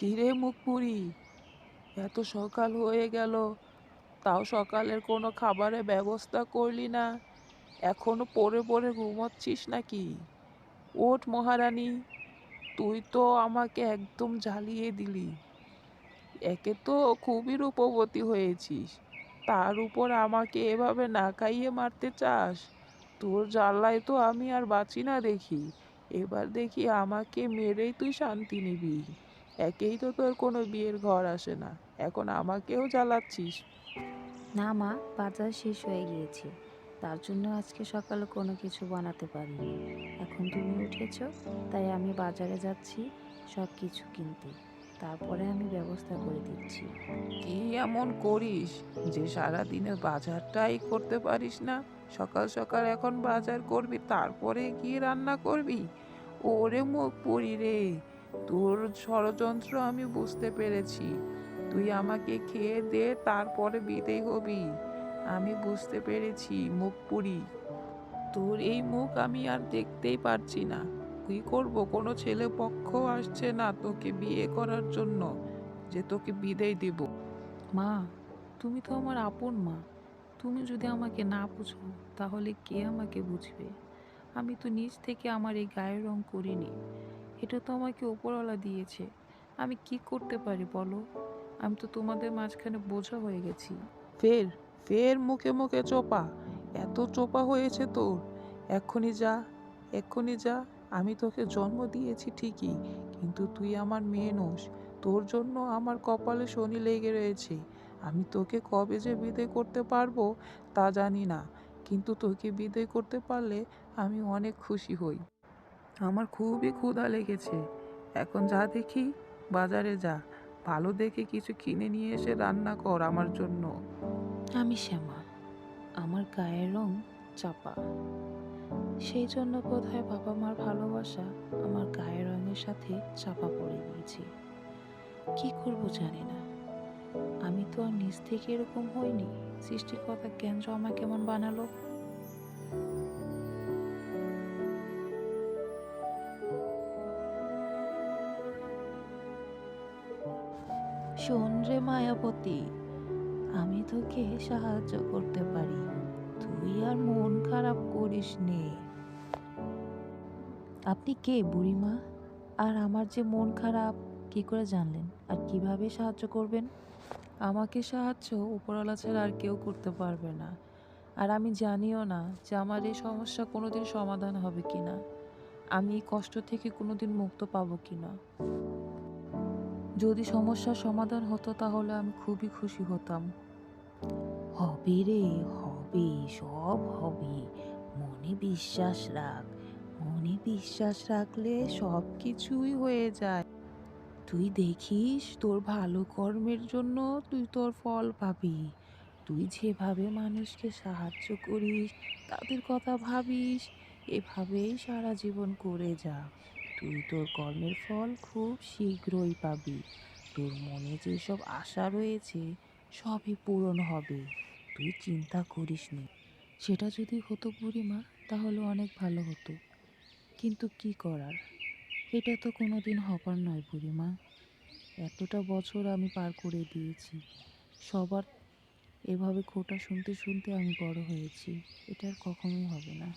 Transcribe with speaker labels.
Speaker 1: কিরে মুখ পুরি এত সকাল হয়ে গেল, তাও সকালের কোনো খাবারের ব্যবস্থা করলি না। এখনও পড়ে পড়ে ঘুমাচ্ছিস নাকি? ওঠ মহারানী, তুই তো আমাকে একদম জ্বালিয়ে দিলি। একে তো খুবই রূপবতী হয়েছিস, তার উপর আমাকে এভাবে না খাইয়ে মারতে চাস? তোর জ্বালায় তো আমি আর বাঁচি না দেখি, এবার দেখি আমাকে মেরেই তুই শান্তি নিবি। একেই তো তোর কোনো বিয়ের ঘর আসে না। এখন আমাকেও জ্বালাচ্ছিস।
Speaker 2: না মা বাজার শেষ হয়ে গিয়েছে। তার জন্য আজকে সকালে কোনো কিছু বানাতে পারিনি। এখন তুমি উঠেছো তাই আমি বাজারে যাচ্ছি সব কিছু কিনতে। তারপরে আমি ব্যবস্থা করে দিচ্ছি।
Speaker 1: কি এমন করিস? যে সারা দিনের বাজারটাই করতে পারিস না সকাল সকাল এখন বাজার করবি তারপরে গিয়ে রান্না করবি? ওরে মুখ পুরি রে। তোর ষড়যন্ত্র আমি বুঝতে পেরেছি। তুই আমাকে খেয়ে দে, তারপরে বিদেয় হবি। আমি বুঝতে পেরেছি মুখ পুরি তোর এই মুখ আমি আর দেখতেই পারছি না। কি করব? কোনো ছেলে পক্ষ আসছে না তোকে বিয়ে করার জন্য, যে তোকে বিদায় দেব।
Speaker 2: মা, তুমি তো আমার আপন মা। তুমি যদি আমাকে না বুঝো, তাহলে কে আমাকে বুঝবে? আমি তো নিজ থেকে আমার এই গায়ের রং করিনি। এটা তো আমাকে ওপরওয়ালা দিয়েছে। আমি কি করতে পারি বলো? আমি তো তোমাদের মাঝখানে বোঝা হয়ে গেছি।
Speaker 1: ফের ফের মুখে মুখে চোপা। এত চোপা হয়েছে তোর। এক্ষুনি যা এক্ষুনি যা। আমি তোকে জন্ম দিয়েছি ঠিকই, কিন্তু তুই আমার মেয়ে নোস। তোর জন্য আমার কপালে শনি লেগে রয়েছে। আমি তোকে কবে যে বিদায় করতে পারব তা জানি না, কিন্তু তোকে বিদায় করতে পারলে আমি অনেক খুশি হই। আমার খুবই ক্ষুধা লেগেছে। এখন যা দেখি, বাজারে যা। ভালো দেখে কিছু কিনে নিয়ে এসে রান্না কর আমার জন্য।
Speaker 2: আমি শ্যামা। আমার গায়ের রং চাপা। সেই জন্য বোধহয় বাবা মার ভালোবাসা আমার গায়ের রঙের সাথে চাপা পড়ে গিয়েছে। কি করব জানি না। আমি তো আর নিজ থেকে এরকম হইনি। সৃষ্টিকর্তা কেন্দ্র আমাকে কেমন বানালো। শোন রে মায়াবতী, আমি তোকে সাহায্য করতে পারি। তুই আর মন খারাপ করিস নে। আপনি কে বুড়িমা? আর আমার যে মন খারাপ, কি করে জানলেন? আর কীভাবে সাহায্য করবেন? আমাকে সাহায্য উপরওয়ালা ছাড়া আর কেউ করতে পারবে না। আর আমি জানিও না যে আমার এই সমস্যা কোনোদিন সমাধান হবে কি না আমি এই কষ্ট থেকে কোনোদিন মুক্ত পাবো কিনা। যদি সমস্যার সমাধান হতো, তাহলে আমি খুবই খুশি হতাম। হবে রে, হবে, সব হবে। মনে বিশ্বাস রাখ, মনে বিশ্বাস রাখলে সব কিছুই হয়ে যায়। তুই দেখিস, তোর ভালো কর্মের জন্য তুই তোর ফল পাবি। তুই যেভাবে মানুষকে সাহায্য করিস, তাদের কথা ভাবিস, এভাবেই সারা জীবন করে যা। তুই তোর কর্মের ফল খুব শীঘ্রই পাবি। তোর মনে যেসব আশা রয়েছে, সবই পূরণ হবে। তুই চিন্তা করিস নি। সেটা যদি হতো বুড়িমা, তাহলে অনেক ভালো হতো। কিন্তু কি করার? এটা তো কোনো দিন হবার নয় বুড়িমা। এতটা বছর আমি পার করে দিয়েছি। সবার এভাবে খোটা শুনতে শুনতে আমি বড় হয়েছি। এটা আর কখনোই হবে না।